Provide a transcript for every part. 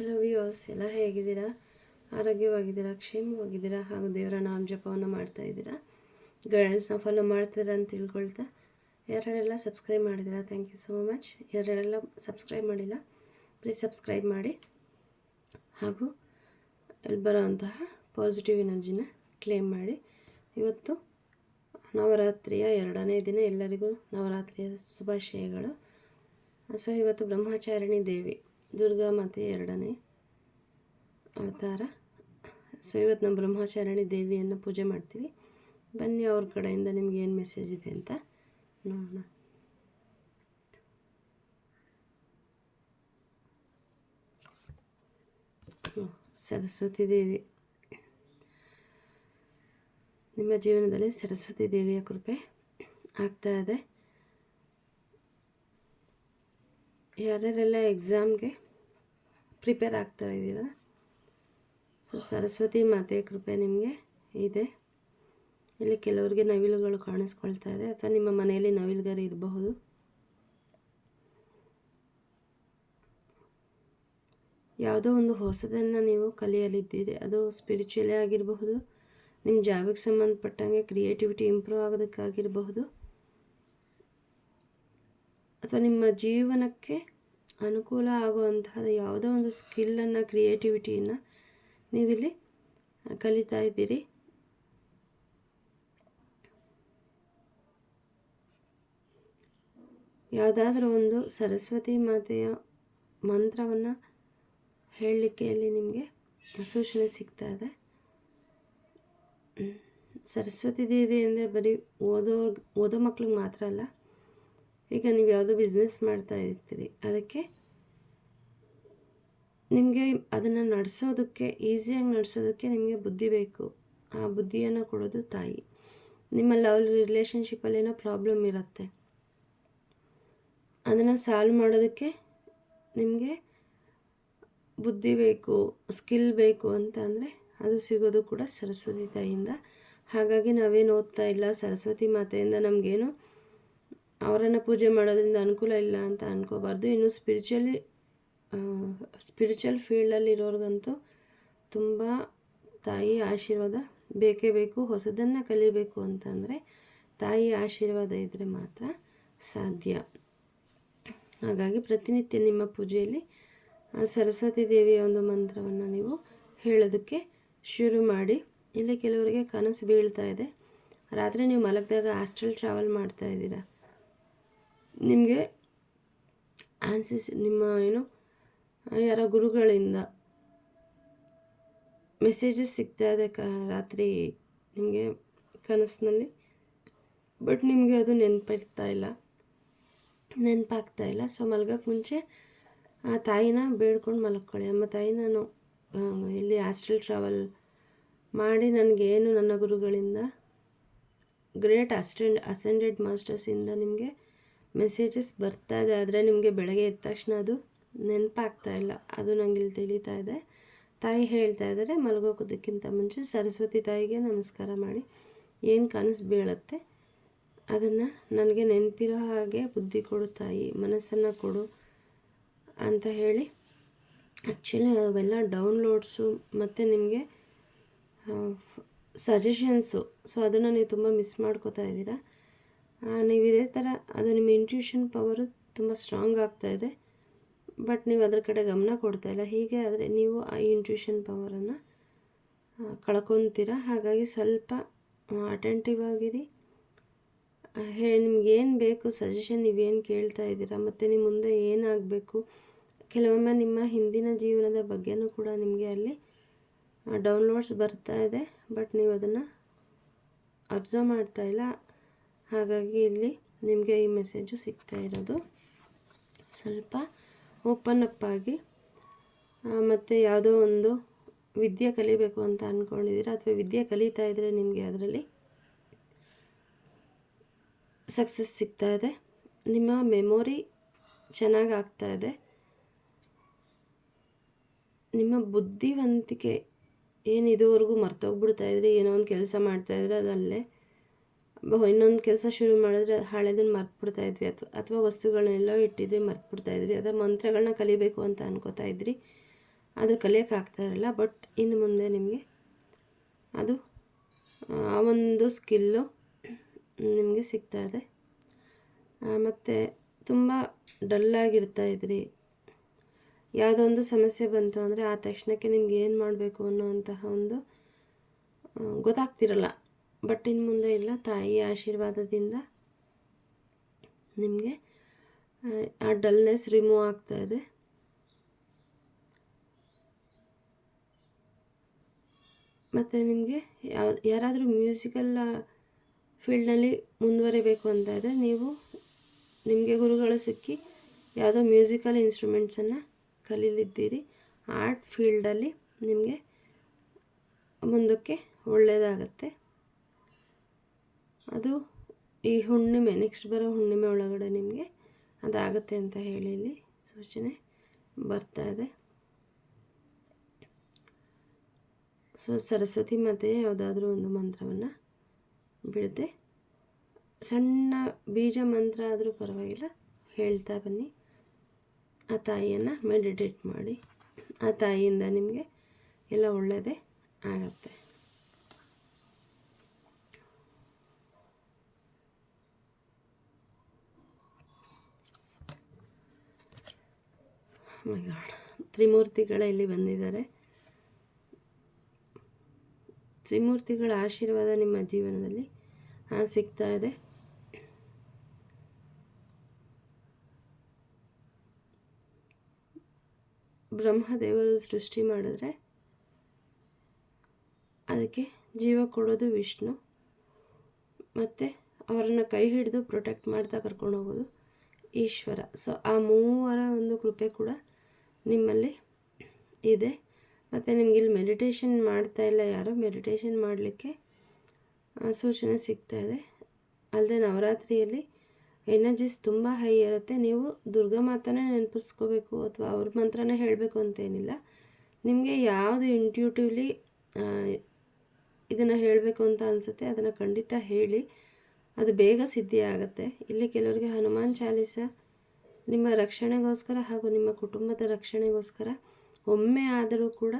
Hello ವಿಯೋಸ್ ಎಲ್ಲ ಹೇಗಿದ್ದೀರಾ? ಆರೋಗ್ಯವಾಗಿದ್ದೀರಾ? ಕ್ಷೇಮವಾಗಿದ್ದೀರಾ? ಹಾಗೂ ದೇವರ ನಾಮ ಜಪವನ್ನು ಮಾಡ್ತಾ ಇದ್ದೀರಾ? ಗೈಡೆನ್ಸ್ನ ಫಾಲೋ ಮಾಡ್ತೀರಾ ಅಂತ ತಿಳ್ಕೊಳ್ತಾ? ಯಾರೆಲ್ಲ ಸಬ್ಸ್ಕ್ರೈಬ್ ಮಾಡಿದ್ದೀರಾ? ಥ್ಯಾಂಕ್ ಯು ಸೋ ಮಚ್ ಯಾರೆಲ್ಲ ಸಬ್ಸ್ಕ್ರೈಬ್ ಮಾಡಿಲ್ಲ ಪ್ಲೀಸ್ ಸಬ್ಸ್ಕ್ರೈಬ್ ಮಾಡಿ. ಹಾಗೂ ಅಲ್ಲಿ ಬರೋವಂತಹ ಪಾಸಿಟಿವ್ ಎನರ್ಜಿನ ಕ್ಲೇಮ್ ಮಾಡಿ. ಇವತ್ತು ನವರಾತ್ರಿಯ ಎರಡನೇ ದಿನ. ಎಲ್ಲರಿಗೂ ನವರಾತ್ರಿಯ ಶುಭಾಶಯಗಳು. ಸೊ ಇವತ್ತು ಬ್ರಹ್ಮಚಾರಿಣಿ ದೇವಿ. ದುರ್ಗಾ ಮಾತೆ ಎರಡನೇ ಅವತಾರ. ಸೊ ಇವತ್ತು ನಮ್ಮ ಬ್ರಹ್ಮಚಾರಣಿ ದೇವಿಯನ್ನು ಪೂಜೆ ಮಾಡ್ತೀವಿ. ಬನ್ನಿ ಅವ್ರ ಕಡೆಯಿಂದ ನಿಮ್ಗೆ ಏನು ಮೆಸೇಜ್ ಇದೆ ಅಂತ ನೋಡೋಣ. ಸರಸ್ವತಿ ದೇವಿ. ನಿಮ್ಮ ಜೀವನದಲ್ಲಿ ಸರಸ್ವತಿ ದೇವಿಯ ಕೃಪೆ ಆಗ್ತಾ ಇದೆ. ಯಾರ್ಯಾರೆಲ್ಲ ಎಕ್ಸಾಮ್ಗೆ ಪ್ರಿಪೇರ್ ಆಗ್ತಾ ಇದ್ದೀರಾ? ಸೊ, ಸರಸ್ವತಿ ಮಾತೆಯ ಕೃಪೆ ನಿಮಗೆ ಇದೆ. ಇಲ್ಲಿ ಕೆಲವರಿಗೆ ನವಿಲುಗಳು ಕಾಣಿಸ್ಕೊಳ್ತಾ ಇದೆ. ಅಥವಾ ನಿಮ್ಮ ಮನೆಯಲ್ಲಿ ನವಿಲುಗಾರಿ ಇರಬಹುದು. ಯಾವುದೋ ಒಂದು ಹೊಸದನ್ನು ನೀವು ಕಲಿಯಲಿದ್ದೀರಿ. ಅದು ಸ್ಪಿರಿಚುವಲಿ ಆಗಿರಬಹುದು. ನಿಮ್ಮ ಜಾಬಕ್ಕೆ ಸಂಬಂಧಪಟ್ಟಂಗೆ ಕ್ರಿಯೇಟಿವಿಟಿ ಇಂಪ್ರೂವ್ ಆಗೋದಕ್ಕಾಗಿರಬಹುದು. ಅಥವಾ ನಿಮ್ಮ ಜೀವನಕ್ಕೆ ಅನುಕೂಲ ಆಗುವಂತಹ ಯಾವುದೋ ಒಂದು ಸ್ಕಿಲ್ಲನ್ನು ಕ್ರಿಯೇಟಿವಿಟಿಯನ್ನು ನೀವಿಲ್ಲಿ ಕಲಿತಾ ಇದ್ದೀರಿ. ಯಾವುದಾದ್ರೂ ಒಂದು ಸರಸ್ವತಿ ಮಾತೆಯ ಮಂತ್ರವನ್ನು ಹೇಳಲಿಕ್ಕೆ ಅಲ್ಲಿ ನಿಮಗೆ ಸೂಚನೆ ಸಿಗ್ತಾ ಇದೆ. ಸರಸ್ವತಿ ದೇವಿ ಅಂದರೆ ಬರೀ ಓದೋ ಓದೋ ಮಕ್ಳಿಗೆ ಮಾತ್ರ ಅಲ್ಲ ಈಗ ನೀವು ಯಾವುದೋ ಬಿಸ್ನೆಸ್ ಮಾಡ್ತಾ ಇರ್ತೀರಿ, ಅದಕ್ಕೆ ನಿಮಗೆ ಅದನ್ನು ನಡೆಸೋದಕ್ಕೆ ಈಸಿಯಾಗಿ ನಡೆಸೋದಕ್ಕೆ ನಿಮಗೆ ಬುದ್ಧಿ ಬೇಕು. ಆ ಬುದ್ಧಿಯನ್ನು ಕೊಡೋದು ತಾಯಿ. ನಿಮ್ಮ ಲವ್ ರಿಲೇಷನ್ಶಿಪ್ಪಲ್ಲಿ ಏನೋ ಪ್ರಾಬ್ಲಮ್ ಇರುತ್ತೆ. ಅದನ್ನು ಸಾಲ್ವ್ ಮಾಡೋದಕ್ಕೆ ನಿಮಗೆ ಬುದ್ಧಿ ಬೇಕು ಸ್ಕಿಲ್ ಬೇಕು ಅಂತ ಅಂದರೆ ಅದು ಸಿಗೋದು ಕೂಡ ಸರಸ್ವತಿ ತಾಯಿಯಿಂದ. ಹಾಗಾಗಿ ನಾವೇನು ಓದ್ತಾ ಇಲ್ಲ, ಸರಸ್ವತಿ ಮಾತೆಯಿಂದ ನಮಗೇನು ಅವರನ್ನು ಪೂಜೆ ಮಾಡೋದ್ರಿಂದ ಅನುಕೂಲ ಇಲ್ಲ ಅಂತ ಅನ್ಕೋಬಾರ್ದು. ಇನ್ನು ಸ್ಪಿರಿಚುವಲಿ ಸ್ಪಿರಿಚುವಲ್ ಫೀಲ್ಡಲ್ಲಿ ಇರೋರ್ಗಂತೂ ತುಂಬ ತಾಯಿ ಆಶೀರ್ವಾದ ಬೇಕೇ ಬೇಕು, ಹೊಸದನ್ನು ಕಲಿಬೇಕು ಅಂತಂದರೆ ತಾಯಿ ಆಶೀರ್ವಾದ ಇದ್ದರೆ ಮಾತ್ರ ಸಾಧ್ಯ. ಹಾಗಾಗಿ ಪ್ರತಿನಿತ್ಯ ನಿಮ್ಮ ಪೂಜೆಯಲ್ಲಿ ಸರಸ್ವತಿ ದೇವಿಯ ಒಂದು ಮಂತ್ರವನ್ನು ನೀವು ಹೇಳೋದಕ್ಕೆ ಶುರು ಮಾಡಿ. ಇಲ್ಲಿ ಕೆಲವರಿಗೆ ಕನಸು ಬೀಳ್ತಾ ಇದೆ. ರಾತ್ರಿ ನೀವು ಮಲಗಿದಾಗ ಹಾಸ್ಟೆಲ್ ಟ್ರಾವೆಲ್ ಮಾಡ್ತಾ ಇದ್ದೀರಾ? ನಿಮಗೆ ಆನ್ಸಿಸ್ ನಿಮ್ಮ ಏನು ಯಾರ ಗುರುಗಳಿಂದ ಮೆಸೇಜಸ್ ಸಿಗ್ತಾ ಇದೆ ಕ, ರಾತ್ರಿ ನಿಮಗೆ ಕನಸಿನಲ್ಲಿ. ಬಟ್ ನಿಮಗೆ ಅದು ನೆನಪಿರ್ತಾ ಇಲ್ಲ. ನೆನಪಾಗ್ತಾ ಇಲ್ಲ. ಸೊ ಮಲ್ಗೋಕ್ಕೆ ಮುಂಚೆ ಆ ತಾಯಿನ ಬೇಡ್ಕೊಂಡು ಮಲ್ಕೊಳ್ಳಿ. ಅಮ್ಮ ತಾಯಿ, ನಾನು ಇಲ್ಲಿ ಹಾಸ್ಟೆಲ್ ಟ್ರಾವೆಲ್ ಮಾಡಿ ನನಗೇನು ನನ್ನ ಗುರುಗಳಿಂದ ಗ್ರೇಟ್ ಅಸ್ಟೆಂಡ್ ಅಸೆಂಡೆಡ್ ಮಾಸ್ಟರ್ಸಿಂದ ನಿಮಗೆ ಮೆಸೇಜಸ್ ಬರ್ತಾ ಇದೆ ಆದರೆ ನಿಮಗೆ ಬೆಳಗ್ಗೆ ಎದ್ದ ತಕ್ಷಣ ಅದು ನೆನಪಾಗ್ತಾ ಇಲ್ಲ. ಅದು ನನಗೆ ಇಲ್ಲಿ ತಿಳಿತಾ ಇದೆ. ತಾಯಿ ಹೇಳ್ತಾ ಇದ್ದಾರೆ, ಮಲಗೋಕೋದಕ್ಕಿಂತ ಮುಂಚೆ ಸರಸ್ವತಿ ತಾಯಿಗೆ ನಮಸ್ಕಾರ ಮಾಡಿ. ಏನು ಕನಸು ಬೀಳುತ್ತೆ? ಅದನ್ನು ನನಗೆ ನೆನಪಿರೋ ಹಾಗೆ ಬುದ್ಧಿ ಕೊಡು ತಾಯಿ, ಮನಸ್ಸನ್ನು ಕೊಡು ಅಂತ ಹೇಳಿ. ಆ್ಯಕ್ಚುಲಿ ಅವೆಲ್ಲ ಡೌನ್ಲೋಡ್ಸು ಮತ್ತು ನಿಮಗೆ ಸಜೆಷನ್ಸು ಸೊ ಅದನ್ನು ನೀವು ತುಂಬ ಮಿಸ್ ಮಾಡ್ಕೋತಾ ಇದ್ದೀರಾ. ನೀವು ಇದೇ ಥರ, ಅದು ನಿಮ್ಮ ಇಂಟ್ಯೂಷನ್ ಪವರು ತುಂಬ ಸ್ಟ್ರಾಂಗ್ ಆಗ್ತಾ ಇದೆ. ಬಟ್ ನೀವು ಅದರ ಕಡೆ ಗಮನ ಕೊಡ್ತಾ ಇಲ್ಲ. ಹೀಗೆ ಆದರೆ ನೀವು ಆ ಇಂಟ್ಯೂಷನ್ ಪವರನ್ನು ಕಳ್ಕೊತೀರ? ಹಾಗಾಗಿ ಸ್ವಲ್ಪ ಅಟೆಂಟಿವ್ ಆಗಿರಿ. ಹೇ ನಿಮ್ಗೇನು ಬೇಕು ಸಜೆಷನ್ ನೀವೇನು ಕೇಳ್ತಾ ಇದ್ದೀರಾ? ಮತ್ತು ನಿಮ್ಮ ಮುಂದೆ ಏನಾಗಬೇಕು ಕೆಲವೊಮ್ಮೆ ನಿಮ್ಮ ಹಿಂದಿನ ಜೀವನದ ಬಗ್ಗೆನೂ ಕೂಡ ನಿಮಗೆ ಅಲ್ಲಿ ಡೌನ್ಲೋಡ್ಸ್ ಬರ್ತಾ ಇದೆ. ಬಟ್ ನೀವು ಅದನ್ನು ಅಬ್ಸರ್ವ್ ಮಾಡ್ತಾ ಇಲ್ಲ. ಹಾಗಾಗಿ ಇಲ್ಲಿ ನಿಮಗೆ ಈ ಮೆಸೇಜು ಸಿಗ್ತಾ ಇರೋದು. ಸ್ವಲ್ಪ ಓಪನ್ ಅಪ್ ಆಗಿ ಮತ್ತು ಯಾವುದೋ ಒಂದು ವಿದ್ಯೆ ಕಲಿಬೇಕು ಅಂತ ಅಂದ್ಕೊಂಡಿದ್ದೀರ ಅಥವಾ ವಿದ್ಯೆ ಕಲಿತಾ ಇದ್ದರೆ ನಿಮಗೆ ಅದರಲ್ಲಿ ಸಕ್ಸಸ್ ಸಿಗ್ತಾ ಇದೆ. ನಿಮ್ಮ ಮೆಮೊರಿ ಚೆನ್ನಾಗಿ ಆಗ್ತಾ ಇದೆ. ನಿಮ್ಮ ಬುದ್ಧಿವಂತಿಕೆ ಏನು ಇದುವರೆಗೂ ಮರ್ತೋಗ್ಬಿಡ್ತಾ ಇದ್ರಿ, ಏನೋ ಒಂದು ಕೆಲಸ ಮಾಡ್ತಾಯಿದ್ರೆ ಅದಲ್ಲೇ ಇನ್ನೊಂದು ಕೆಲಸ ಶುರು ಮಾಡಿದ್ರೆ ಹಳೆದನ್ನು ಮರ್ತ್ಬಿಡ್ತಾ ಇದ್ವಿ. ಅಥವಾ ಅಥವಾ ವಸ್ತುಗಳನ್ನೆಲ್ಲ ಇಟ್ಟಿದ್ವಿ, ಮರ್ತ್ಬಿಡ್ತಾ ಇದ್ವಿ. ಅಥವಾ ಮಂತ್ರಗಳನ್ನ ಕಲಿಬೇಕು ಅಂತ ಅನ್ಕೋತಾ ಇದ್ರಿ. ಅದು ಕಲಿಯೋಕೆ ಆಗ್ತಾ ಇರಲ್ಲ, ಬಟ್ ಇನ್ನು ಮುಂದೆ ನಿಮಗೆ ಅದು, ಆ, ಒಂದು ಸ್ಕಿಲ್ಲು ನಿಮಗೆ ಸಿಗ್ತಾ ಇದೆ. ಮತ್ತು ತುಂಬ ಡಲ್ಲಾಗಿರ್ತಾ ಇದ್ರಿ. ಯಾವುದೋ ಒಂದು ಸಮಸ್ಯೆ ಬಂತು ಅಂದರೆ ಆ ತಕ್ಷಣಕ್ಕೆ ನಿಮ್ಗೆ ಏನು ಮಾಡಬೇಕು ಅನ್ನೋವಂತಹ ಒಂದು ಗೊತ್ತಾಗ್ತಿರಲ್ಲ. ಬಟ್ ಇನ್ನು ಮುಂದೆ ಇಲ್ಲ, ತಾಯಿಯ ಆಶೀರ್ವಾದದಿಂದ ನಿಮಗೆ, ಆ ಡಲ್ನೆಸ್ ರಿಮೂವ್ ಆಗ್ತಾ ಇದೆ. ಮತ್ತು ನಿಮಗೆ ಯಾವ ಯಾರಾದರೂ ಮ್ಯೂಸಿಕಲ್ ಫೀಲ್ಡ್ನಲ್ಲಿ ಮುಂದುವರಿಬೇಕು ಅಂತ ಇದ್ದರೆ ನೀವು, ನಿಮಗೆ ಗುರುಗಳು ಸಿಕ್ಕಿ ಯಾವುದೋ ಮ್ಯೂಸಿಕಲ್ ಇನ್ಸ್ಟ್ರೂಮೆಂಟ್ಸನ್ನು ಕಲೀಲಿದ್ದೀರಿ. ಆರ್ಟ್ ಫೀಲ್ಡಲ್ಲಿ ನಿಮಗೆ ಮುಂದಕ್ಕೆ ಒಳ್ಳೆಯದಾಗತ್ತೆ ಅದು ಈ ಹುಣ್ಣಿಮೆ ನೆಕ್ಸ್ಟ್ ಬರೋ ಹುಣ್ಣಿಮೆ ಒಳಗಡೆ ನಿಮಗೆ ಅದಾಗತ್ತೆ ಅಂತ ಹೇಳಿ ಇಲ್ಲಿ ಸೂಚನೆ ಬರ್ತಾ ಇದೆ. ಸೊ, ಸರಸ್ವತಿ ಮಾತೆ ಯಾವುದಾದ್ರೂ ಒಂದು ಮಂತ್ರವನ್ನು ಬಿಡದೆ. ಸಣ್ಣ ಬೀಜ ಮಂತ್ರ ಆದರೂ ಪರವಾಗಿಲ್ಲ, ಹೇಳ್ತಾ ಬನ್ನಿ. ಆ ತಾಯಿಯನ್ನು ಮೆಡಿಟೇಟ್ ಮಾಡಿ, ಆ ತಾಯಿಯಿಂದ ನಿಮಗೆ ಎಲ್ಲ ಒಳ್ಳೆಯದೇ ಆಗತ್ತೆ. My God. ತ್ರಿಮೂರ್ತಿಗಳ ಇಲ್ಲಿ ಬಂದಿದ್ದಾರೆ. ತ್ರಿಮೂರ್ತಿಗಳ ಆಶೀರ್ವಾದ ನಿಮ್ಮ ಜೀವನದಲ್ಲಿ ಸಿಗ್ತಾ ಇದೆ. ಬ್ರಹ್ಮದೇವರು ಸೃಷ್ಟಿ ಮಾಡಿದ್ರೆ ಅದಕ್ಕೆ ಜೀವ ಕೊಡೋದು ವಿಷ್ಣು. ಮತ್ತು ಅವ್ರನ್ನ ಕೈ ಹಿಡಿದು ಪ್ರೊಟೆಕ್ಟ್ ಮಾಡ್ತಾ ಕರ್ಕೊಂಡು ಹೋಗೋದು ಈಶ್ವರ. ಸೊ ಆ ಮೂವರ ಒಂದು ಕೃಪೆ ಕೂಡ ನಿಮ್ಮಲ್ಲಿ ಇದೆ. ಮತ್ತು ನಿಮ್ಗೆ ಇಲ್ಲಿ ಮೆಡಿಟೇಷನ್ ಮಾಡ್ತಾ ಇಲ್ಲ ಯಾರೋ ಮೆಡಿಟೇಷನ್ ಮಾಡಲಿಕ್ಕೆ ಸೂಚನೆ ಸಿಗ್ತಾ ಇದೆ. ಅಲ್ಲದೆ ನವರಾತ್ರಿಯಲ್ಲಿ ಎನರ್ಜೀಸ್ ತುಂಬ ಹೈ ಇರುತ್ತೆ. ನೀವು ದುರ್ಗಾ ಮಾತನೇ ನೆನಪಿಸ್ಕೋಬೇಕು ಅಥವಾ ಅವ್ರ ಮಂತ್ರನೇ ಹೇಳಬೇಕು ಅಂತೇನಿಲ್ಲ. ನಿಮಗೆ ಯಾವುದು ಇಂಟ್ಯೂಟಿವ್ಲಿ ಇದನ್ನು ಹೇಳಬೇಕು ಅಂತ ಅನಿಸುತ್ತೆ, ಅದನ್ನು ಖಂಡಿತ ಹೇಳಿ. ಅದು ಬೇಗ ಸಿದ್ಧಿ ಆಗುತ್ತೆ ಇಲ್ಲಿ ಕೆಲವರಿಗೆ ಹನುಮಾನ್ ಚಾಲೀಸ ನಿಮ್ಮ ರಕ್ಷಣೆಗೋಸ್ಕರ ಹಾಗೂ ನಿಮ್ಮ ಕುಟುಂಬದ ರಕ್ಷಣೆಗೋಸ್ಕರ ಒಮ್ಮೆ ಆದರೂ ಕೂಡ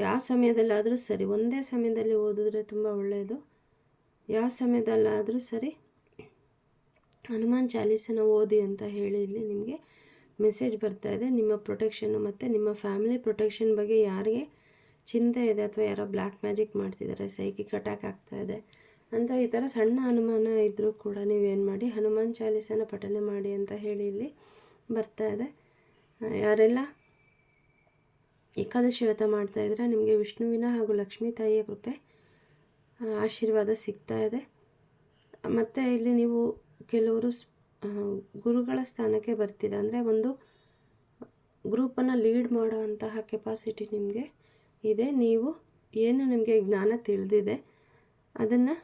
ಯಾವ ಸಮಯದಲ್ಲಾದರೂ ಸರಿ, ಒಂದೇ ಸಮಯದಲ್ಲಿ ಓದಿದ್ರೆ ತುಂಬ ಒಳ್ಳೆಯದು. ಯಾವ ಸಮಯದಲ್ಲಾದರೂ ಸರಿ, ಹನುಮಾನ್ ಚಾಲೀಸನ ಓದಿ ಅಂತ ಹೇಳಿ ಇಲ್ಲಿ ನಿಮಗೆ ಮೆಸೇಜ್ ಬರ್ತಾ ಇದೆ. ನಿಮ್ಮ ಪ್ರೊಟೆಕ್ಷನ್ನು ಮತ್ತು ನಿಮ್ಮ ಫ್ಯಾಮಿಲಿ ಪ್ರೊಟೆಕ್ಷನ್ ಬಗ್ಗೆ ಯಾರಿಗೆ ಚಿಂತೆ ಇದೆ ಅಥವಾ ಯಾರೋ ಬ್ಲ್ಯಾಕ್ ಮ್ಯಾಜಿಕ್ ಮಾಡ್ತಿದ್ದಾರೆ, ಸೈಕಿಕ್ ಅಟ್ಯಾಕ್ ಆಗ್ತಾ ಇದೆ ಅಂತ ಈ ಥರ ಸಣ್ಣ ಅನುಮಾನ ಇದ್ದರೂ ಕೂಡ ನೀವೇನು ಮಾಡಿ ಹನುಮಾನ್ ಚಾಲೀಸನ ಪಠನೆ ಮಾಡಿ ಅಂತ ಹೇಳಿ ಇಲ್ಲಿ ಬರ್ತಾ ಇದೆ. ಯಾರೆಲ್ಲ ಏಕಾದಶಿ ವ್ರತ ಮಾಡ್ತಾ ಇದ್ರೆ ನಿಮಗೆ ವಿಷ್ಣುವಿನ ಹಾಗೂ ಲಕ್ಷ್ಮೀ ತಾಯಿಯ ಕೃಪೆ ಆಶೀರ್ವಾದ ಸಿಗ್ತಾ ಇದೆ. ಮತ್ತು ಇಲ್ಲಿ ನೀವು ಕೆಲವರು ಗುರುಗಳ ಸ್ಥಾನಕ್ಕೆ ಬರ್ತೀರ ಅಂದರೆ ಒಂದು ಗ್ರೂಪನ್ನು ಲೀಡ್ ಮಾಡುವಂತಹ ಕೆಪಾಸಿಟಿ ನಿಮಗೆ ಇದೆ. ನೀವು ಏನು ನಿಮಗೆ ಜ್ಞಾನ ತಿಳಿದಿದೆ ಅದನ್ನು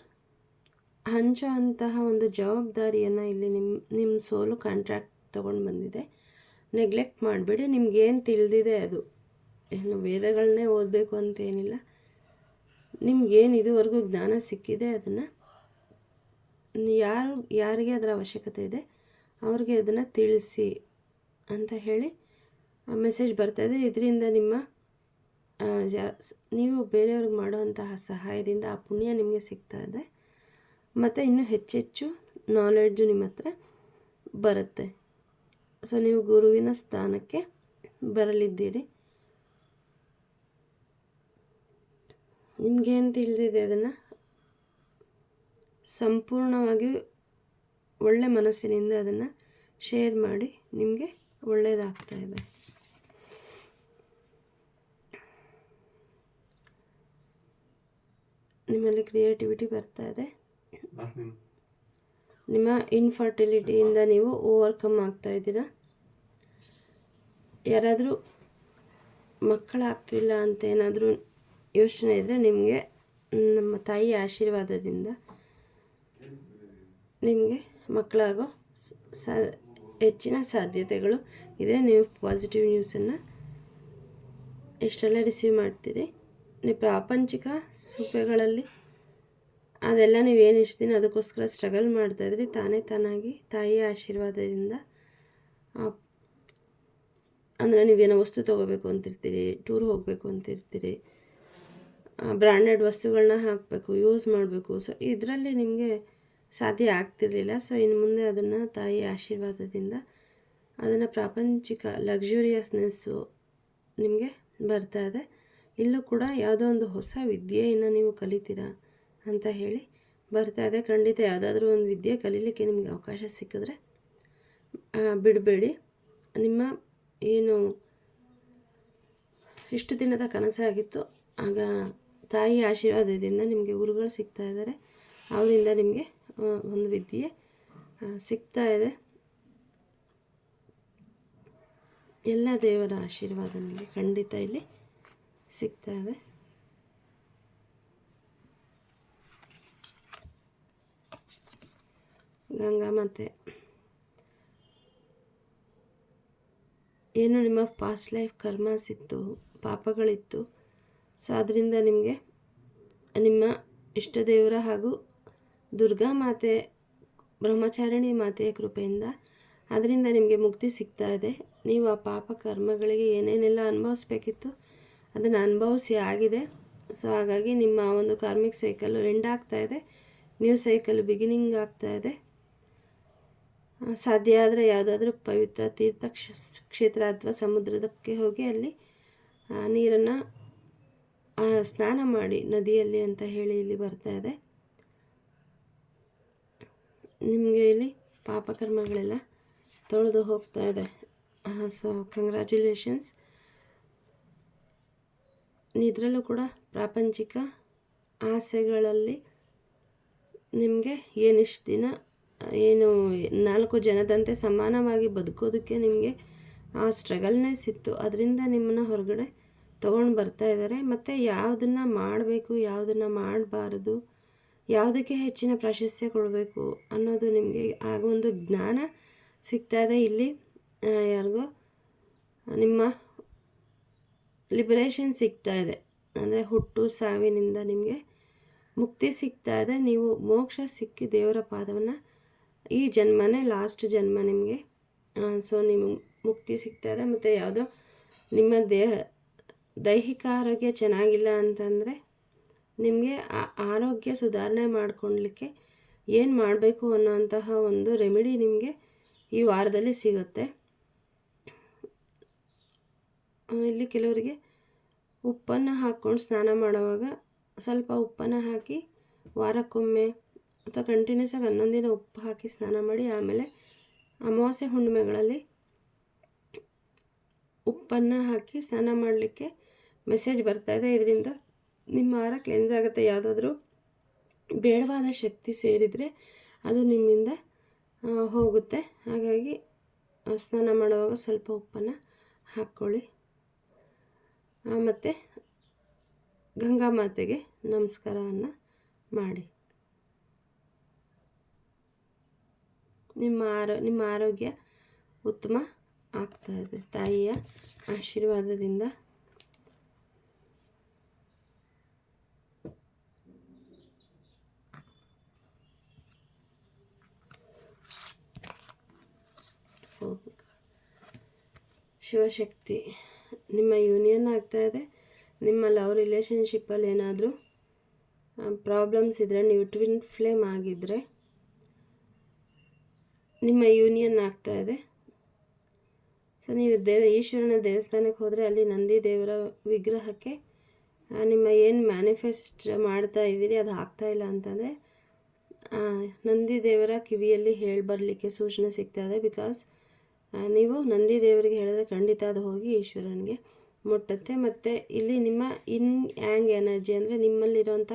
ಹಂಚೋ ಅಂತಹ ಒಂದು ಜವಾಬ್ದಾರಿಯನ್ನು ಇಲ್ಲಿ ನಿಮ್ಮ ನಿಮ್ಮ ಸೋಲು ಕಾಂಟ್ರಾಕ್ಟ್ ತೊಗೊಂಡು ಬಂದಿದೆ. ನೆಗ್ಲೆಕ್ಟ್ ಮಾಡಬೇಡಿ. ನಿಮ್ಗೇನು ತಿಳಿದಿದೆ ಅದು? ಏನು ವೇದಗಳನ್ನೇ ಓದಬೇಕು ಅಂತೇನಿಲ್ಲ. ನಿಮ್ಗೇನು ಇದುವರೆಗೂ ಜ್ಞಾನ ಸಿಕ್ಕಿದೆ ಅದನ್ನು? ಯಾರು, ಯಾರಿಗೆ ಅದರ ಅವಶ್ಯಕತೆ ಇದೆ? ಅವ್ರಿಗೆ ಅದನ್ನು ತಿಳಿಸಿ ಅಂತ ಹೇಳಿ ಮೆಸೇಜ್ ಬರ್ತಾಯಿದೆ ಇದೆ. ಇದರಿಂದ ನಿಮ್ಮ ನೀವು ಬೇರೆಯವ್ರಿಗೆ ಮಾಡುವಂತಹ ಸಹಾಯದಿಂದ ಆ ಪುಣ್ಯ ನಿಮಗೆ ಸಿಗ್ತಾ ಇದೆ. ಮತ್ತು ಇನ್ನೂ ಹೆಚ್ಚೆಚ್ಚು ನಾಲೆಡ್ಜು ನಿಮ್ಮ ಹತ್ರ ಬರುತ್ತೆ. ಸೊ ನೀವು ಗುರುವಿನ ಸ್ಥಾನಕ್ಕೆ ಬರಲಿದ್ದೀರಿ. ನಿಮಗೇನು ತಿಳಿದಿದೆ ಅದನ್ನು? ಸಂಪೂರ್ಣವಾಗಿ ಒಳ್ಳೆ ಮನಸ್ಸಿನಿಂದ ಅದನ್ನು ಶೇರ್ ಮಾಡಿ ನಿಮಗೆ ಒಳ್ಳೆಯದಾಗ್ತಾ ಇದೆ. ನಿಮ್ಮಲ್ಲಿ ಕ್ರಿಯೇಟಿವಿಟಿ ಬರ್ತಾ ಇದೆ. ನಿಮ್ಮ ಇನ್ಫರ್ಟಿಲಿಟಿಯಿಂದ ನೀವು ಓವರ್ಕಮ್ ಆಗ್ತಾ ಇದ್ದೀರಾ? ಯಾರಾದರೂ ಮಕ್ಕಳಾಗ್ತಿಲ್ಲ ಅಂತ ಏನಾದರೂ ಯೋಚನೆ ಇದ್ದರೆ ನಿಮಗೆ ನಮ್ಮ ತಾಯಿ ಆಶೀರ್ವಾದದಿಂದ ನಿಮಗೆ ಮಕ್ಕಳಾಗೋ ಸ- ಸಾ ಹೆಚ್ಚಿನ ಸಾಧ್ಯತೆಗಳು ಇದೆ. ನೀವು ಪಾಸಿಟಿವ್ ನ್ಯೂಸನ್ನು ಎಷ್ಟೆಲ್ಲ ರಿಸೀವ್ ಮಾಡ್ತೀರಿ. ನೀವು ಪ್ರಾಪಂಚಿಕ ಸುಖಗಳಲ್ಲಿ ಅದೆಲ್ಲ ನೀವೇನು ಇಷ್ಟು ದಿನ ಅದಕ್ಕೋಸ್ಕರ ಸ್ಟ್ರಗಲ್ ಮಾಡ್ತಾಯಿದ್ರಿ ತಾನೇ ತಾನಾಗಿ ತಾಯಿಯ ಆಶೀರ್ವಾದದಿಂದ ಅಂದರೆ ನೀವೇನೋ ವಸ್ತು ತೊಗೋಬೇಕು ಅಂತಿರ್ತೀರಿ ಟೂರ್ ಹೋಗಬೇಕು ಅಂತಿರ್ತೀರಿ ಬ್ರ್ಯಾಂಡೆಡ್ ವಸ್ತುಗಳನ್ನ ಹಾಕಬೇಕು ಯೂಸ್ ಮಾಡಬೇಕು. ಸೊ ಇದರಲ್ಲಿ ನಿಮಗೆ ಸಾಧ್ಯ ಆಗ್ತಿರಲಿಲ್ಲ. ಸೊ ಇನ್ನು ಮುಂದೆ ಅದನ್ನು ತಾಯಿ ಆಶೀರ್ವಾದದಿಂದ ಅದನ್ನು ಪ್ರಾಪಂಚಿಕ ಲಕ್ಸುರಿಯಸ್ನೆಸ್ಸು ನಿಮಗೆ ಬರ್ತಾ ಇದೆ. ಇಲ್ಲೂ ಕೂಡ ಯಾವುದೋ ಒಂದು ಹೊಸ ವಿದ್ಯೆಯನ್ನು ನೀವು ಕಲಿತೀರಾ? ಅಂತ ಹೇಳಿ ಬರ್ತಾ ಇದೆ. ಖಂಡಿತ ಯಾವುದಾದ್ರೂ ಒಂದು ವಿದ್ಯೆ ಕಲೀಲಿಕ್ಕೆ ನಿಮಗೆ ಅವಕಾಶ ಸಿಕ್ಕಿದ್ರೆ ಬಿಡಬೇಡಿ. ನಿಮ್ಮ ಏನು ಇಷ್ಟು ದಿನದ ಕನಸಾಗಿತ್ತು ಆಗ ತಾಯಿ ಆಶೀರ್ವಾದದಿಂದ ನಿಮಗೆ ಗುರುಗಳು ಸಿಗ್ತಾ ಇದ್ದಾರೆ. ಅವರಿಂದ ನಿಮಗೆ ಒಂದು ವಿದ್ಯೆ ಸಿಗ್ತಾ ಇದೆ. ಎಲ್ಲ ದೇವರ ಆಶೀರ್ವಾದ ನಿಮಗೆ ಖಂಡಿತ ಇಲ್ಲಿ ಸಿಗ್ತಾ ಇದೆ. ಗಂಗಾ ಮಾತೆ ಏನು ನಿಮ್ಮ ಪಾಸ್ಟ್ ಲೈಫ್ ಕರ್ಮಾಸ್ ಇತ್ತು ಪಾಪಗಳಿತ್ತು. ಸೊ ಅದರಿಂದ ನಿಮಗೆ ನಿಮ್ಮ ಇಷ್ಟ ದೇವರ ಹಾಗೂ ದುರ್ಗಾ ಮಾತೆ, ಬ್ರಹ್ಮಚಾರಿಣಿ ಮಾತೆಯ ಕೃಪೆಯಿಂದ ಅದರಿಂದ ನಿಮಗೆ ಮುಕ್ತಿ ಸಿಗ್ತಾ ಇದೆ. ನೀವು ಆ ಪಾಪ ಕರ್ಮಗಳಿಗೆ ಏನೇನೆಲ್ಲ ಅನುಭವಿಸ್ಬೇಕಿತ್ತು, ಅದನ್ನು ಅನುಭವಿಸಿ ಆಗಿದೆ. ಸೊ ಹಾಗಾಗಿ ನಿಮ್ಮ ಒಂದು ಕಾರ್ಮಿಕ್ ಸೈಕಲ್ ಎಂಡ್ ಆಗ್ತಾ ಇದೆ. ನ್ಯೂ ಸೈಕಲ್ ಬಿಗಿನಿಂಗ್ ಆಗ್ತಾ ಇದೆ. ಸಾಧ್ಯ ಆದರೆ ಯಾವುದಾದ್ರೂ ಪವಿತ್ರ ತೀರ್ಥ ಕ್ಷೇತ್ರ ಅಥವಾ ಸಮುದ್ರದಕ್ಕೆ ಹೋಗಿ ಅಲ್ಲಿ ನೀರನ್ನು ಸ್ನಾನ ಮಾಡಿ ನದಿಯಲ್ಲಿ ಅಂತ ಹೇಳಿ ಇಲ್ಲಿ ಬರ್ತಾ ಇದೆ. ನಿಮಗೆ ಇಲ್ಲಿ ಪಾಪಕರ್ಮಗಳೆಲ್ಲ ತೊಳೆದು ಹೋಗ್ತಾ ಇದೆ. ಸೊ ಕಂಗ್ರ್ಯಾಚುಲೇಷನ್ಸ್ ಇದರಲ್ಲೂ ಕೂಡ ಪ್ರಾಪಂಚಿಕ ಆಸೆಗಳಲ್ಲಿ ನಿಮಗೆ ಏನಿಷ್ಟು ದಿನ ಏನು, ನಾಲ್ಕು ಜನದಂತೆ ಸಮಾನವಾಗಿ ಬದುಕೋದಕ್ಕೆ ನಿಮಗೆ ಆ ಸ್ಟ್ರಗಲ್ನೆಸ್ ಇತ್ತು ಅದರಿಂದ ನಿಮ್ಮನ್ನು ಹೊರಗಡೆ ತೊಗೊಂಡು ಬರ್ತಾ ಇದ್ದಾರೆ. ಮತ್ತು ಯಾವುದನ್ನು ಮಾಡಬೇಕು, ಯಾವುದನ್ನು ಮಾಡಬಾರ್ದು, ಯಾವುದಕ್ಕೆ ಹೆಚ್ಚಿನ ಪ್ರಾಶಸ್ತ್ಯ ಕೊಡಬೇಕು ಅನ್ನೋದು ನಿಮಗೆ ಆಗ ಒಂದು ಜ್ಞಾನ ಸಿಗ್ತಾ ಇದೆ. ಇಲ್ಲಿ ಯಾರಿಗೋ, ನಿಮ್ಮ ಲಿಬರೇಷನ್ ಸಿಗ್ತಾ ಇದೆ. ಅಂದರೆ ಹುಟ್ಟು ಸಾವಿನಿಂದ ನಿಮಗೆ ಮುಕ್ತಿ ಸಿಗ್ತಾ ಇದೆ. ನೀವು ಮೋಕ್ಷ ಸಿಕ್ಕಿ ದೇವರ ಪಾದವನ್ನು ಈ ಜನ್ಮನೇ ಲಾಸ್ಟ್ ಜನ್ಮ ನಿಮಗೆ. ಸೊ ನಿಮ್ಮ ಮುಕ್ತಿ ಸಿಗ್ತಾ ಇದೆ ಮತ್ತು ಯಾವುದೋ ನಿಮ್ಮ ದೇಹ, ದೈಹಿಕ ಆರೋಗ್ಯ ಚೆನ್ನಾಗಿಲ್ಲ ಅಂತಂದರೆ ನಿಮಗೆ ಆರೋಗ್ಯ ಸುಧಾರಣೆ ಮಾಡಿಕೊಳ್ಲಿಕ್ಕೆ ಏನು ಮಾಡಬೇಕು ಅನ್ನೋಂತಹ ಒಂದು ರೆಮಿಡಿ ನಿಮಗೆ ಈ ವಾರದಲ್ಲಿ ಸಿಗುತ್ತೆ. ಇಲ್ಲಿ ಕೆಲವರಿಗೆ ಉಪ್ಪನ್ನು ಹಾಕ್ಕೊಂಡು ಸ್ನಾನ ಮಾಡುವಾಗ ಸ್ವಲ್ಪ ಉಪ್ಪನ್ನು ಹಾಕಿ ವಾರಕ್ಕೊಮ್ಮೆ ಅಥವಾ ಕಂಟಿನ್ಯೂಸ್ ಆಗಿ ಹನ್ನೊಂದು ದಿನ ಉಪ್ಪು ಹಾಕಿ ಸ್ನಾನ ಮಾಡಿ ಆಮೇಲೆ ಅಮಾವಾಸ್ಯೆ ಹುಣ್ಣಿಮೆಗಳಲ್ಲಿ ಉಪ್ಪನ್ನು ಹಾಕಿ ಸ್ನಾನ ಮಾಡಲಿಕ್ಕೆ ಮೆಸೇಜ್ ಬರ್ತಾ ಇದೆ. ಇದರಿಂದ ನಿಮ್ಮ ಆಹಾರ ಕ್ಲೆನ್ಸ್ ಆಗುತ್ತೆ. ಯಾವುದಾದ್ರೂ ಬೇಡವಾದ ಶಕ್ತಿ ಸೇರಿದರೆ ಅದು ನಿಮ್ಮಿಂದ ಹೋಗುತ್ತೆ. ಹಾಗಾಗಿ ಸ್ನಾನ ಮಾಡುವಾಗ ಸ್ವಲ್ಪ ಉಪ್ಪನ್ನು ಹಾಕ್ಕೊಳ್ಳಿ. ಮತ್ತು ಗಂಗಾ ಮಾತೆಗೆ ನಮಸ್ಕಾರವನ್ನು ಮಾಡಿ. ನಿಮ್ಮ ಆರೋ, ನಿಮ್ಮ ಆರೋಗ್ಯ ಉತ್ತಮ ಆಗ್ತಾ ಇದೆ. ತಾಯಿಯ ಆಶೀರ್ವಾದದಿಂದ. ಶಿವಶಕ್ತಿ, ನಿಮ್ಮ ಯೂನಿಯನ್ ಆಗ್ತಾ ಇದೆ. ನಿಮ್ಮ ಲವ್ ರಿಲೇಷನ್ಶಿಪ್ಪಲ್ಲಿ ಏನಾದರೂ ಪ್ರಾಬ್ಲಮ್ಸ್ ಇದ್ದರೆ ನೀವು ಟ್ವಿನ್ ಫ್ಲೇಮ್ ಆಗಿದ್ದರೆ ನಿಮ್ಮ ಯೂನಿಯನ್ ಆಗ್ತಾ ಇದೆ. ಸೊ, ನೀವು ದೇವ, ಈಶ್ವರನ ದೇವಸ್ಥಾನಕ್ಕೆ ಹೋದರೆ ಅಲ್ಲಿ ನಂದಿ ದೇವರ ವಿಗ್ರಹಕ್ಕೆ ನಿಮ್ಮ ಏನು ಮ್ಯಾನಿಫೆಸ್ಟ್ ಮಾಡ್ತಾ ಇದ್ದೀರಿ, ಅದು ಆಗ್ತಾ ಇಲ್ಲ ಅಂತಂದರೆ ನಂದಿ ದೇವರ ಕಿವಿಯಲ್ಲಿ ಹೇಳಿ ಬರಲಿಕ್ಕೆ ಸೂಚನೆ ಸಿಗ್ತಾ ಇದೆ. ಬಿಕಾಸ್ ನೀವು ನಂದಿ ದೇವರಿಗೆ ಹೇಳಿದ್ರೆ ಖಂಡಿತ ಅದು ಹೋಗಿ ಈಶ್ವರನಿಗೆ ಮುಟ್ಟುತ್ತೆ. ಮತ್ತು ಇಲ್ಲಿ ನಿಮ್ಮ ಇನ್ ಯಾಂಗ್ ಎನರ್ಜಿ ಅಂದರೆ ನಿಮ್ಮಲ್ಲಿರುವಂಥ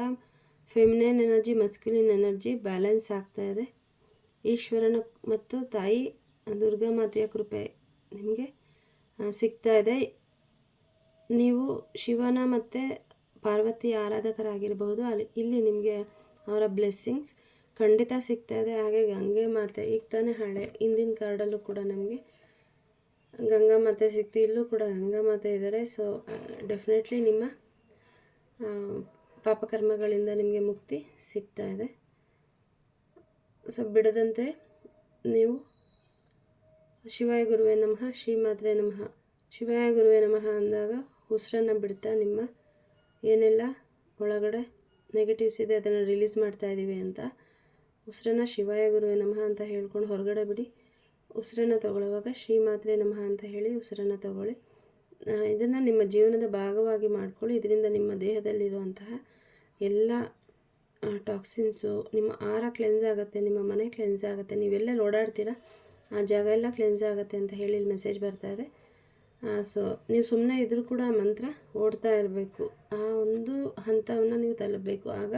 feminine energy masculine energy balance ಆಗ್ತಾ ಇದೆ. ಈಶ್ವರನ ಮತ್ತು ತಾಯಿ ದುರ್ಗಾ ಮಾತೆಯ ಕೃಪೆ ನಿಮಗೆ ಸಿಗ್ತಾ ಇದೆ. ನೀವು ಶಿವನ ಮತ್ತು ಪಾರ್ವತಿ ಆರಾಧಕರಾಗಿರ್ಬೋದು ಅಲ್ಲಿ, ಇಲ್ಲಿ ನಿಮಗೆ ಅವರ ಬ್ಲೆಸ್ಸಿಂಗ್ಸ್ ಖಂಡಿತ ಸಿಗ್ತಾ ಇದೆ. ಹಾಗೆ ಗಂಗೆ ಮಾತೆ ಈಗ ತಾನೇ ಹಳೆ ಹಿಂದಿನ ಕಾರ್ಡಲ್ಲೂ ಕೂಡ ನಮಗೆ ಗಂಗಾ ಮಾತೆ ಸಿಕ್ತು. ಇಲ್ಲೂ ಕೂಡ ಗಂಗಾ ಮಾತೆ ಇದ್ದಾರೆ. ಸೊ ಡೆಫಿನೆಟ್ಲಿ ನಿಮ್ಮ ಪಾಪಕರ್ಮಗಳಿಂದ ನಿಮಗೆ ಮುಕ್ತಿ ಸಿಗ್ತಾ ಇದೆ. ಸೊ ಬಿಡದಂತೆ ನೀವು ಶಿವಾಯ ಗುರುವೇ ನಮಃ ಶ್ರೀ ಮಾತ್ರೆ ನಮಃ. ಶಿವಾಯ ಗುರುವೇ ನಮಃ ಅಂದಾಗ ಉಸಿರನ್ನು ಬಿಡ್ತಾ ನಿಮ್ಮ ಏನೆಲ್ಲ ಒಳಗಡೆ ನೆಗೆಟಿವ್ಸ್ ಇದೆ ಅದನ್ನು ರಿಲೀಸ್ ಮಾಡ್ತಾ ಇದ್ದೀವಿ ಅಂತ ಉಸಿರನ್ನು ಶಿವಾಯ ಗುರುವೇ ನಮಃ ಅಂತ ಹೇಳ್ಕೊಂಡು ಹೊರಗಡೆ ಬಿಡಿ. ಉಸಿರನ್ನು ತಗೊಳ್ಳುವಾಗ ಶ್ರೀ ಮಾತ್ರೆ ನಮಃ ಅಂತ ಹೇಳಿ ಉಸಿರನ್ನು ತಗೊಳ್ಳಿ. ಇದನ್ನು ನಿಮ್ಮ ಜೀವನದ ಭಾಗವಾಗಿ ಮಾಡಿಕೊಳ್ಳಿ. ಇದರಿಂದ ನಿಮ್ಮ ದೇಹದಲ್ಲಿರುವಂತಹ ಎಲ್ಲ ಟಾಕ್ಸಿನ್ಸು ನಿಮ್ಮ ಆಹಾರ ಕ್ಲೆನ್ಸ್ ಆಗುತ್ತೆ, ನಿಮ್ಮ ಮನೆ ಕ್ಲೆನ್ಸ್ ಆಗುತ್ತೆ ನೀವೆಲ್ಲ ಓಡಾಡ್ತೀರಾ, ಆ ಜಾಗ ಎಲ್ಲ ಕ್ಲೆನ್ಸ್ ಆಗುತ್ತೆ ಅಂತ ಹೇಳಿ ಇಲ್ಲಿ ಮೆಸೇಜ್ ಬರ್ತಾ ಇದೆ. ಸೊ ನೀವು ಸುಮ್ಮನೆ ಇದ್ದರೂ ಕೂಡ ಆ ಮಂತ್ರ ಓಡ್ತಾ ಇರಬೇಕು. ಆ ಒಂದು ಹಂತವನ್ನು ನೀವು ತಲುಪಬೇಕು. ಆಗ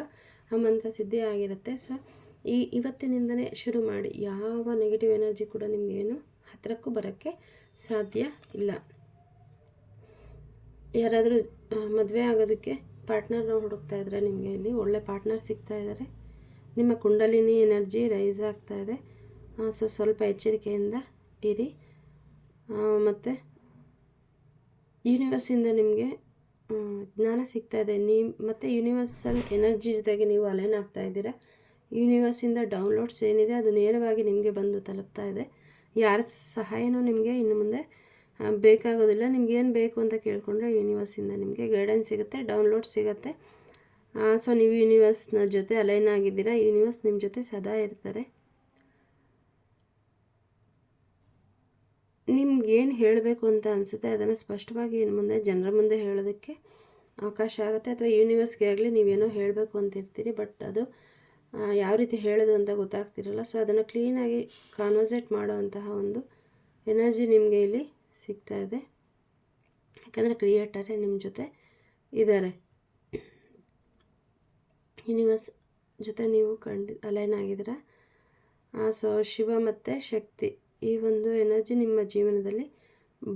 ಆ ಮಂತ್ರ ಸಿದ್ಧಿ ಆಗಿರುತ್ತೆ. ಸೊ ಈ ಇವತ್ತಿನಿಂದನೇ ಶುರು ಮಾಡಿ. ಯಾವ ನೆಗೆಟಿವ್ ಎನರ್ಜಿ ಕೂಡ ನಿಮಗೇನು ಹತ್ತಿರಕ್ಕೂ ಬರೋಕ್ಕೆ ಸಾಧ್ಯ ಇಲ್ಲ. ಯಾರಾದರೂ ಮದುವೆ ಆಗೋದಕ್ಕೆ ಪಾರ್ಟ್ನರ್ನ ಹುಡುಕ್ತಾ ಇದ್ದರೆ ನಿಮಗೆ ಇಲ್ಲಿ ಒಳ್ಳೆ ಪಾರ್ಟ್ನರ್ ಸಿಗ್ತಾ ಇದ್ದಾರೆ. ನಿಮ್ಮ ಕುಂಡಲಿನಿ ಎನರ್ಜಿ ರೈಸ್ ಆಗ್ತಾ ಇದೆ. ಸೊ ಸ್ವಲ್ಪ ಎಚ್ಚರಿಕೆಯಿಂದ ಇರಿ. ಮತ್ತು ಯೂನಿವರ್ಸಿಂದ ನಿಮಗೆ ಜ್ಞಾನ ಸಿಗ್ತಾ ಇದೆ. ನೀವು ಮತ್ತು ಯೂನಿವರ್ಸಲ್ ಎನರ್ಜಿ ಜೊತೆಗೆ ನೀವು ಅಲೈನ್ ಆಗ್ತಾ ಇದ್ದೀರಾ. ಯೂನಿವರ್ಸಿಂದ ಡೌನ್ಲೋಡ್ಸ್ ಏನಿದೆ, ಅದು ನೇರವಾಗಿ ನಿಮಗೆ ಬಂದು ತಲುಪ್ತಾ ಇದೆ. ಯಾರ ಸಹಾಯನೂ ನಿಮಗೆ ಇನ್ನು ಮುಂದೆ ಬೇಕಾಗೋದಿಲ್ಲ. ನಿಮ್ಗೆ ಏನು ಬೇಕು ಅಂತ ಕೇಳಿಕೊಂಡ್ರೆ ಯೂನಿವರ್ಸಿಂದ ನಿಮಗೆ ಗೈಡೆನ್ಸ್ ಸಿಗುತ್ತೆ ಡೌನ್ಲೋಡ್ ಸಿಗುತ್ತೆ. ಸೊ ನೀವು ಯೂನಿವರ್ಸ್ನ ಜೊತೆ ಅಲೈನ್ ಆಗಿದ್ದೀರಾ ಯೂನಿವರ್ಸ್ ನಿಮ್ಮ ಜೊತೆ ಸದಾ ಇರ್ತಾರೆ. ನಿಮ್ಗೆ ಏನು ಹೇಳಬೇಕು ಅಂತ ಅನಿಸುತ್ತೆ ಅದನ್ನು ಸ್ಪಷ್ಟವಾಗಿ ಇನ್ನು ಮುಂದೆ, ಜನರ ಮುಂದೆ ಹೇಳೋದಕ್ಕೆ ಅವಕಾಶ ಆಗುತ್ತೆ. ಅಥವಾ ಯೂನಿವರ್ಸ್ಗೆ ಆಗಲಿ ನೀವೇನೋ ಹೇಳಬೇಕು ಅಂತ ಇರ್ತೀರಿ ಬಟ್ ಅದು ಯಾವ ರೀತಿ ಹೇಳೋದು ಅಂತ ಗೊತ್ತಾಗ್ತಿರಲ್ಲ. ಸೊ ಅದನ್ನು ಕ್ಲೀನಾಗಿ ಕಾನ್ವರ್ಸೇಟ್ ಮಾಡೋವಂತಹ ಒಂದು ಎನರ್ಜಿ ನಿಮಗೆ ಇಲ್ಲಿ ಸಿಗ್ತಾ ಇದೆ ಯಾಕಂದರೆ ಕ್ರಿಯೇಟರೇ ನಿಮ್ಮ ಜೊತೆ ಇದ್ದಾರೆ ಯೂನಿವರ್ಸ್ ಜೊತೆ ನೀವು ಕಂಡು ಅಲೈನ್ ಆಗಿದ್ದೀರ? ಸೊ ಶಿವ ಮತ್ತು ಶಕ್ತಿ ಈ ಒಂದು ಎನರ್ಜಿ ನಿಮ್ಮ ಜೀವನದಲ್ಲಿ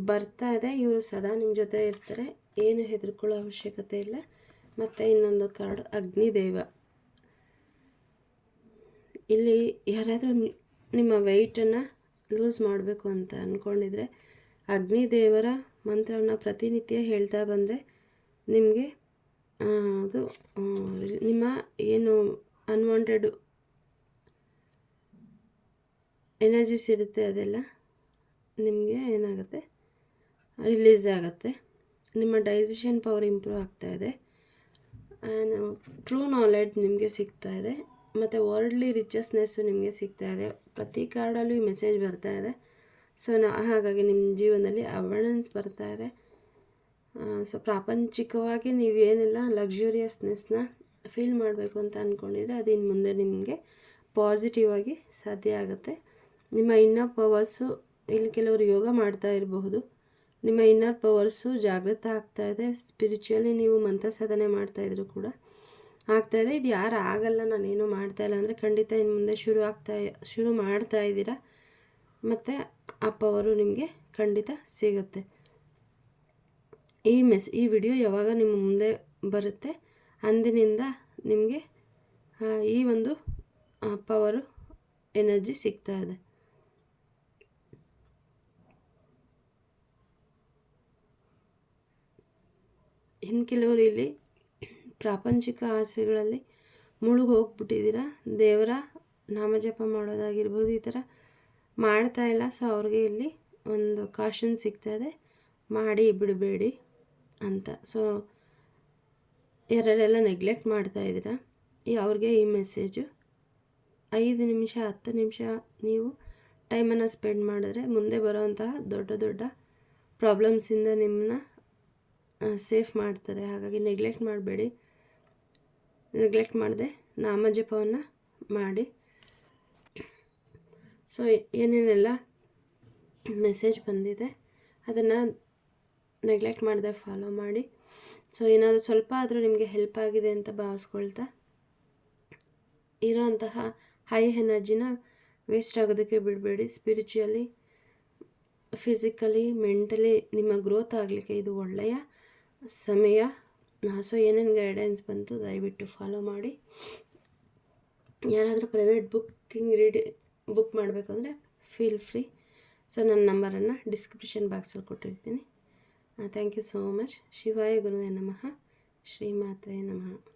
ಬರ್ತಾ ಇದೆ. ಇವರು ಸದಾ ನಿಮ್ಮ ಜೊತೆ ಇರ್ತಾರೆ. ಏನು ಹೆದರ್ಕೊಳ್ಳೋ ಅವಶ್ಯಕತೆ ಇಲ್ಲ. ಮತ್ತು ಇನ್ನೊಂದು ಕಾರ್ಡ್, ಅಗ್ನಿದೇವ. ಇಲ್ಲಿ ಯಾರಾದರೂ ನಿಮ್ಮ ವೆಯ್ಟನ್ನು ಲೂಸ್ ಮಾಡಬೇಕು ಅಂತ ಅಂದ್ಕೊಂಡಿದ್ರೆ ಅಗ್ನಿದೇವರ ಮಂತ್ರವನ್ನು ಪ್ರತಿನಿತ್ಯ ಹೇಳ್ತಾ ಬಂದರೆ ನಿಮಗೆ ಅದು ನಿಮ್ಮ ಏನು ಅನ್ವಾಂಟೆಡ್ ಎನರ್ಜಿಸ್ ಇರುತ್ತೆ ಅದೆಲ್ಲ ನಿಮಗೆ ಏನಾಗುತ್ತೆ? ರಿಲೀಸ್ ಆಗುತ್ತೆ. ನಿಮ್ಮ ಡೈಜೆಷನ್ ಪವರ್ ಇಂಪ್ರೂವ್ ಆಗ್ತಾ ಇದೆ. ಟ್ರೂ ನಾಲೆಡ್ಜ್ ನಿಮಗೆ ಸಿಗ್ತಾ ಇದೆ. ಮತ್ತು ವರ್ಲ್ಡ್ಲಿ ರಿಚಸ್ನೆಸ್ಸು ನಿಮಗೆ ಸಿಗ್ತಾ ಇದೆ. ಪ್ರತಿ ಕಾರ್ಡಲ್ಲೂ ಈ ಮೆಸೇಜ್ ಬರ್ತಾ ಇದೆ. ಸೊ ನಾ, ಹಾಗಾಗಿ ನಿಮ್ಮ ಜೀವನದಲ್ಲಿ ಅವರ್ನೆನ್ಸ್ ಬರ್ತಾ ಇದೆ. ಸೊ ಪ್ರಾಪಂಚಿಕವಾಗಿ ನೀವೇನೆಲ್ಲ ಲಕ್ಸುರಿಯಸ್ನೆಸ್ನ ಫೀಲ್ ಮಾಡಬೇಕು ಅಂತ ಅಂದ್ಕೊಂಡಿದ್ರೆ ಅದು ಇನ್ನು ಮುಂದೆ ನಿಮಗೆ ಪಾಸಿಟಿವ್ ಆಗಿ ಸಾಧ್ಯ ಆಗುತ್ತೆ. ನಿಮ್ಮ ಇನ್ನರ್ ಪವರ್ಸು ಇಲ್ಲಿ ಕೆಲವರು ಯೋಗ ಮಾಡ್ತಾ ಇರಬಹುದು. ನಿಮ್ಮ ಇನ್ನರ್ ಪವರ್ಸು ಜಾಗೃತ ಆಗ್ತಾ ಇದೆ. ಸ್ಪಿರಿಚುವಲಿ ನೀವು ಮಂತ್ರ ಸಾಧನೆ ಮಾಡ್ತಾ ಇದ್ರು ಕೂಡ ಆಗ್ತಾ ಇದೆ. ಇದು ಯಾರು ಆಗಲ್ಲ, ನಾನೇನು ಮಾಡ್ತಾಯಿಲ್ಲ ಅಂದರೆ ಖಂಡಿತ ಇನ್ನು ಮುಂದೆ ಶುರು ಆಗ್ತಾ, ಶುರು ಮಾಡ್ತಾ ಇದ್ದೀರಾ. ಮತ್ತು ಆ ಪವರು ನಿಮಗೆ ಖಂಡಿತ ಸಿಗುತ್ತೆ. ಈ ಮೆಸ್, ಈ ವಿಡಿಯೋ ಯಾವಾಗ ನಿಮ್ಮ ಮುಂದೆ ಬರುತ್ತೆ ಅಂದಿನಿಂದ ನಿಮಗೆ ಈ ಒಂದು ಪವರು ಎನರ್ಜಿ ಸಿಗ್ತಾ ಇದೆ. ಇನ್ನು ಕೆಲವರು ಇಲ್ಲಿ ಪ್ರಾಪಂಚಿಕ ಆಸೆಗಳಲ್ಲಿ ಮುಳುಗಿ ಹೋಗ್ಬಿಟ್ಟಿದ್ದೀರಾ ದೇವರ ನಾಮಜಪ ಮಾಡೋದಾಗಿರ್ಬೋದು, ಈ ಥರ ಮಾಡ್ತಾ ಇಲ್ಲ. ಸೊ ಅವ್ರಿಗೆ ಇಲ್ಲಿ ಒಂದು ಕಾಷನ್ ಸಿಗ್ತದೆ. ಮಾಡಿ, ಬಿಡಬೇಡಿ ಅಂತ. ಸೊ ಯಾರೆಲ್ಲ ನೆಗ್ಲೆಕ್ಟ್ ಮಾಡ್ತಾ ಇದ್ದೀರಾ, ಈ ಅವ್ರಿಗೆ ಈ ಮೆಸೇಜು ಐದು ನಿಮಿಷ, ಹತ್ತು ನಿಮಿಷ ನೀವು ಟೈಮನ್ನು ಸ್ಪೆಂಡ್ ಮಾಡಿದ್ರೆ ಮುಂದೆ ಬರೋವಂತಹ ದೊಡ್ಡ ದೊಡ್ಡ ಪ್ರಾಬ್ಲಮ್ಸಿಂದ ನಿಮ್ಮನ್ನ ಸೇಫ್ ಮಾಡ್ತಾರೆ. ಹಾಗಾಗಿ ನೆಗ್ಲೆಕ್ಟ್ ಮಾಡಬೇಡಿ. ನೆಗ್ಲೆಕ್ಟ್ ಮಾಡದೆ ನಾಮಜಪವನ್ನು ಮಾಡಿ. ಸೊ ಏನೇನೆಲ್ಲ ಮೆಸೇಜ್ ಬಂದಿದೆ, ಅದನ್ನು ನೆಗ್ಲೆಕ್ಟ್ ಮಾಡಿದೆ ಫಾಲೋ ಮಾಡಿ. ಸೊ ಏನಾದರೂ ಸ್ವಲ್ಪ ಆದರೂ ನಿಮಗೆ ಹೆಲ್ಪ್ ಆಗಿದೆ ಅಂತ ಭಾವಿಸ್ಕೊಳ್ತಾ ಇರೋಂತಹ ಹೈ ಎನರ್ಜಿನ ವೇಸ್ಟ್ ಆಗೋದಕ್ಕೆ ಬಿಡಬೇಡಿ. ಸ್ಪಿರಿಚುವಲಿ ಫಿಸಿಕಲಿ ಮೆಂಟಲಿ ನಿಮ್ಮ ಗ್ರೋತ್ ಆಗಲಿಕ್ಕೆ ಇದು ಒಳ್ಳೆಯ ಸಮಯ. ಸೊ ಏನೇನು ಗೈಡೆನ್ಸ್ ಬಂತು ದಯವಿಟ್ಟು ಫಾಲೋ ಮಾಡಿ. ಯಾರಾದರೂ ಪ್ರೈವೇಟ್ ಬುಕ್ಕಿಂಗ್ ರೀಡಿ ಬುಕ್ ಮಾಡಬೇಕು ಅಂದರೆ ಫೀಲ್ ಫ್ರೀ ಸೊ ನನ್ನ ನಂಬರನ್ನು ಡಿಸ್ಕ್ರಿಪ್ಷನ್ ಬಾಕ್ಸಲ್ಲಿ ಕೊಟ್ಟಿರ್ತೀನಿ. ಥ್ಯಾಂಕ್ ಯು ಸೋ ಮಚ್ ಶಿವಾಯ ಗುರುವೇ ನಮಃ. ಶ್ರೀಮಾತ್ರೇ ನಮಃ.